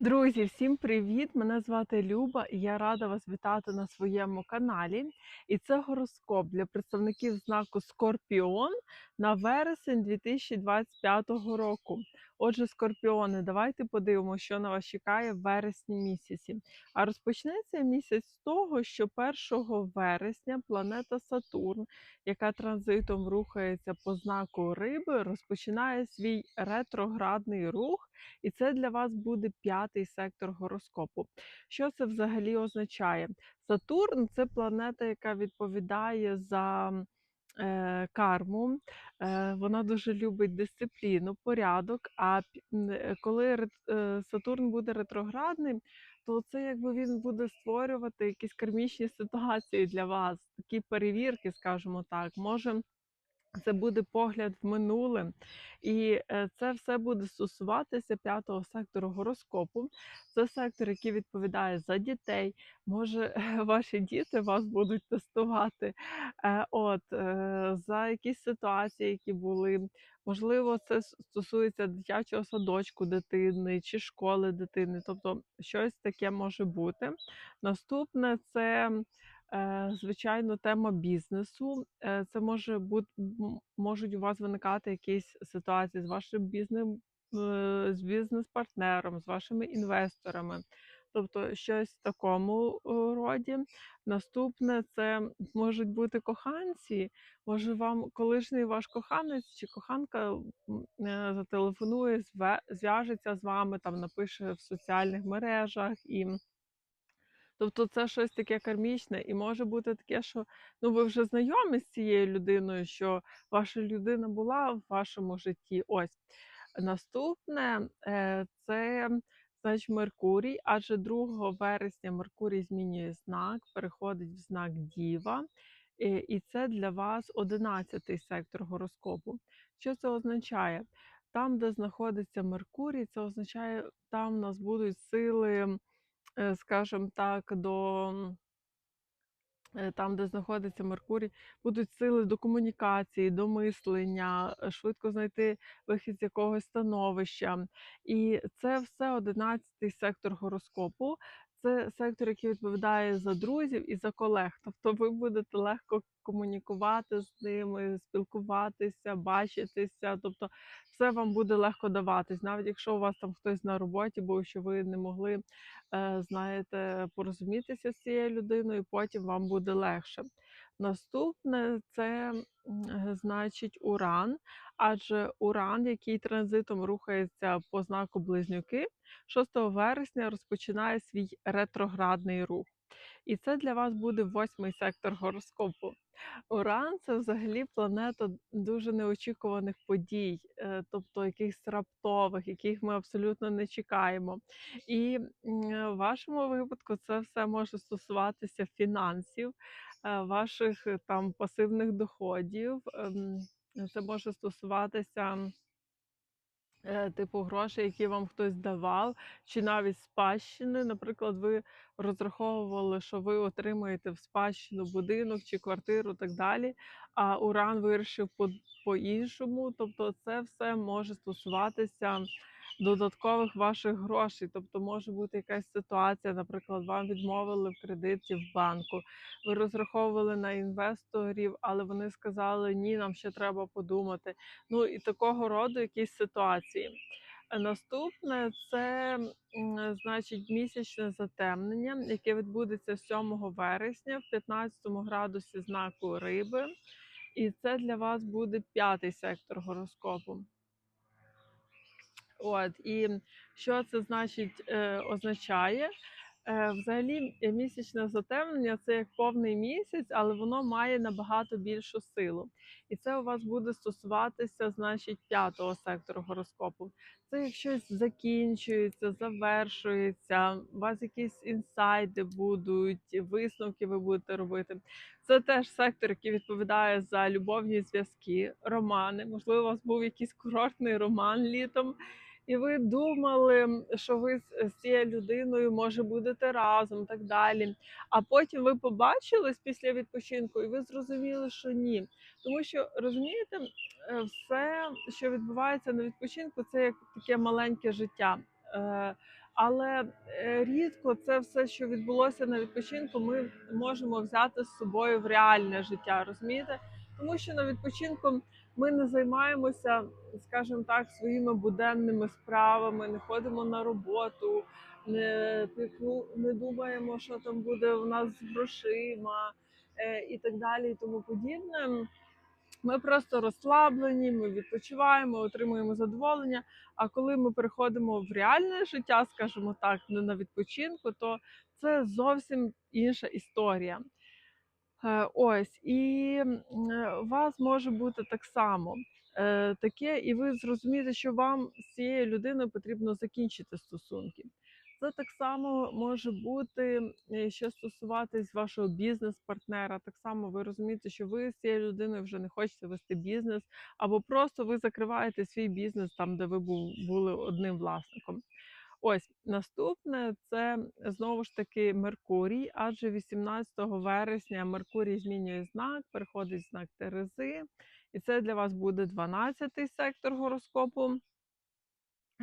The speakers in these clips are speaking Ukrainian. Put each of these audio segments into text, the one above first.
Друзі, всім привіт! Мене звати Люба і я рада вас вітати на своєму каналі. І це гороскоп для представників знаку Скорпіон на вересень 2025 року. Отже, скорпіони, давайте подивимося, що на вас чекає в вересні місяці. А розпочнеться місяць з того, що 1 вересня планета Сатурн, яка транзитом рухається по знаку риби, розпочинає свій ретроградний рух. І це для вас буде п'ятий сектор гороскопу. Що це взагалі означає? Сатурн це планета, яка відповідає за карму, е, вона дуже любить дисципліну, порядок. А е, коли е, Сатурн буде ретроградним, то це якби він буде створювати якісь кармічні ситуації для вас, такі перевірки, скажімо так, може. Це буде погляд в минуле, і е, це все буде стосуватися п'ятого сектору гороскопу. Це сектор, який відповідає за дітей. Може, ваші діти вас будуть тестувати. Е, от е, за якісь ситуації, які були. Можливо, це стосується дитячого садочку дитини чи школи дитини. Тобто щось таке може бути. Наступне це. Е, звичайно, тема бізнесу. Е, це може бути можуть у вас виникати якісь ситуації з вашим бізнем, е, з бізнес-партнером, з вашими інвесторами. Тобто щось в такому роді. Наступне це можуть бути коханці. Може, вам колишній ваш коханець чи коханка зателефонує, зв'яжеться з вами, там напише в соціальних мережах і. Тобто це щось таке кармічне, і може бути таке, що ну ви вже знайомі з цією людиною, що ваша людина була в вашому житті. Ось наступне е, це значить Меркурій, адже 2 вересня Меркурій змінює знак, переходить в знак Діва. І це для вас 11-й сектор гороскопу. Що це означає? Там, де знаходиться Меркурій, це означає, там у нас будуть сили. Е, скажімо так, до е, там, де знаходиться Меркурій, будуть сили до комунікації, до мислення, е, швидко знайти вихід з якогось становища. І це все одинадцятий сектор гороскопу. Це сектор, який відповідає за друзів і за колег. Тобто ви будете легко комунікувати з ними, спілкуватися, бачитися. Тобто, все вам буде легко даватись, навіть якщо у вас там хтось на роботі, був, що ви не могли, е, знаєте, порозумітися з цією людиною, потім вам буде легше. Наступне це значить уран, адже уран, який транзитом рухається по знаку близнюки, 6 вересня розпочинає свій ретроградний рух. І це для вас буде восьмий сектор гороскопу. Уран це взагалі планета дуже неочікуваних подій, е, тобто якихось раптових, яких ми абсолютно не чекаємо. І в вашому випадку це все може стосуватися фінансів, е, ваших е, там пасивних доходів. Ем, це може стосуватися. Е, типу грошей, які вам хтось давав, чи навіть спадщини. Наприклад, ви розраховували, що ви отримаєте в спадщину будинок чи квартиру, так далі. А Уран вирішив по-іншому. Тобто, це все може стосуватися додаткових ваших грошей. Тобто може бути якась ситуація, наприклад, вам відмовили в кредиті в банку. Ви розраховували на інвесторів, але вони сказали, ні, нам ще треба подумати. Ну і такого роду якісь ситуації. Наступне це значить місячне затемнення, яке відбудеться 7 вересня в 15 градусі знаку риби. І це для вас буде п'ятий сектор гороскопу. От і що це значить е, означає? Е, Взагалі, місячне затемнення це як повний місяць, але воно має набагато більшу силу. І це у вас буде стосуватися, значить, п'ятого сектору гороскопу. Це як щось закінчується, завершується, у вас якісь інсайди будуть, висновки ви будете робити. Це теж сектор, який відповідає за любовні зв'язки, романи. Можливо, у вас був якийсь курортний роман літом і ви думали, що ви з цією людиною може будете разом, так далі. А потім ви побачились після відпочинку, і ви зрозуміли, що ні. Тому що розумієте, е, все, що відбувається на відпочинку, це як таке маленьке життя. Е, але е, рідко це все, що відбулося на відпочинку, ми можемо взяти з собою в реальне життя. Розумієте? Тому що на відпочинку ми не займаємося, скажімо так, своїми буденними справами, не ходимо на роботу, не не думаємо, що там буде у нас з грошима е, і так далі, і тому подібне. Ми просто розслаблені, ми відпочиваємо, отримуємо задоволення. А коли ми переходимо в реальне життя, скажімо так, не на відпочинку, то це зовсім інша історія. Е, Ось, і у вас може бути так само е, таке, і ви зрозумієте, що вам з цією людиною потрібно закінчити стосунки. Це так само може бути, е, що стосуватись вашого бізнес-партнера. Так само ви розумієте, що ви з цією людиною вже не хочете вести бізнес, або просто ви закриваєте свій бізнес там, де ви бу- були одним власником. Ось наступне це знову ж таки Меркурій, адже 18 вересня Меркурій змінює знак, переходить знак Терези, і це для вас буде 12-й сектор гороскопу.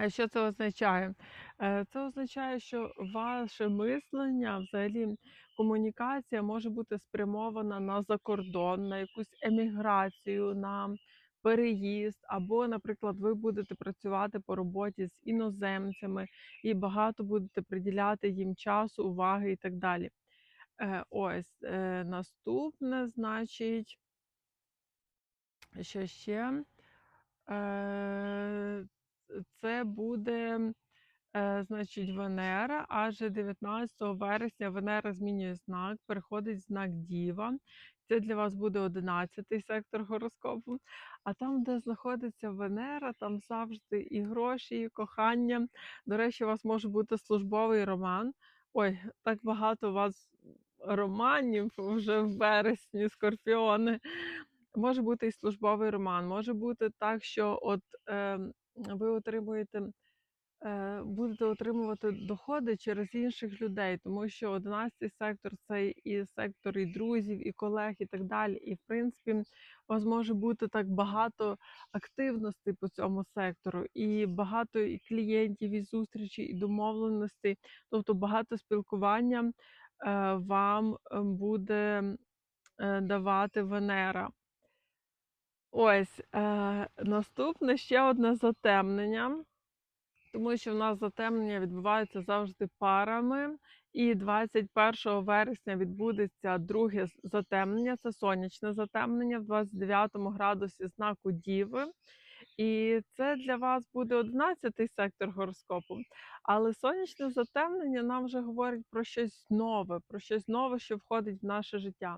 Що це означає? Е, Це означає, що ваше мислення, взагалі комунікація може бути спрямована на закордон, на якусь еміграцію, на переїзд, або, наприклад, ви будете працювати по роботі з іноземцями і багато будете приділяти їм часу, уваги і так далі. Е, Ось е, наступне, значить, що ще? Е, Це буде, значить, Венера, адже 19 вересня Венера змінює знак, переходить знак Діва. Це для вас буде 11 сектор гороскопу. А там, де знаходиться Венера, там завжди і гроші, і кохання. До речі, у вас може бути службовий роман. Ой, так багато у вас романів вже в вересні, скорпіони. Може бути і службовий роман, може бути так, що от е, ви отримуєте, е, будете отримувати доходи через інших людей, тому що 11 сектор це і сектор і друзів, і колег, і так далі. І в принципі, у вас може бути так багато активностей по цьому сектору, і багато і клієнтів, і зустрічей, і домовленостей, тобто багато спілкування е, вам е, буде е, давати Венера. Ось е, наступне ще одне затемнення, тому що в нас затемнення відбувається завжди парами. І 21 вересня відбудеться друге затемнення, це сонячне затемнення в 29 градусі знаку Діви. І це для вас буде 11 сектор гороскопу. Але сонячне затемнення нам вже говорить про щось нове, про щось нове, що входить в наше життя.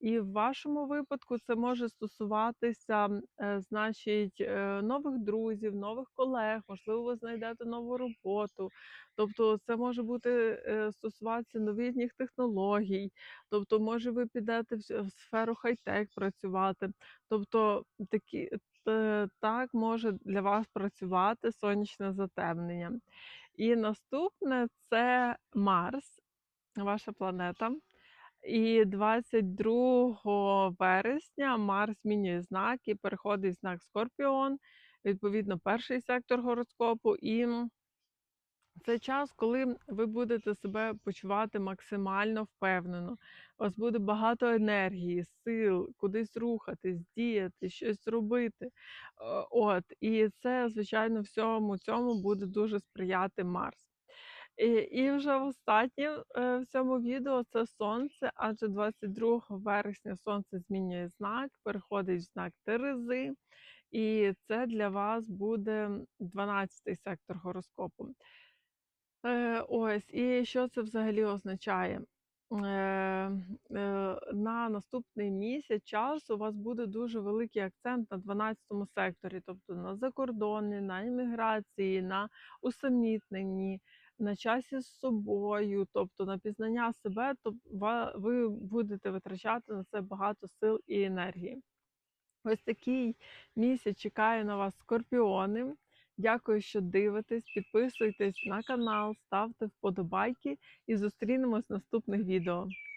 І в вашому випадку це може стосуватися, е, значить, е, нових друзів, нових колег, можливо, ви знайдете нову роботу. Тобто, це може бути е, стосуватися новітніх технологій, тобто, може, ви підете в сферу хай-тек працювати. Тобто, такі, так може для вас працювати сонячне затемнення. І наступне це Марс, ваша планета. І 22 вересня Марс змінює знак і переходить знак Скорпіон, відповідно, перший сектор гороскопу. І це час, коли ви будете себе почувати максимально впевнено. У вас буде багато енергії, сил, кудись рухатись, діяти, щось робити. Е, От, і це, звичайно, всьому цьому буде дуже сприяти Марс. І, вже останнє е, в цьому відео це сонце, адже 22 вересня сонце змінює знак, переходить в знак Терези, і це для вас буде 12 сектор гороскопу. Е, ось, і що це взагалі означає? Е, на наступний місяць часу у вас буде дуже великий акцент на 12 секторі, тобто на закордонні, на імміграції, на усамітненні, на часі з собою, тобто на пізнання себе, то ви будете витрачати на це багато сил і енергії. Ось такий місяць чекає на вас скорпіони. Дякую, що дивитесь. Підписуйтесь на канал, ставте вподобайки і зустрінемось в наступних відео.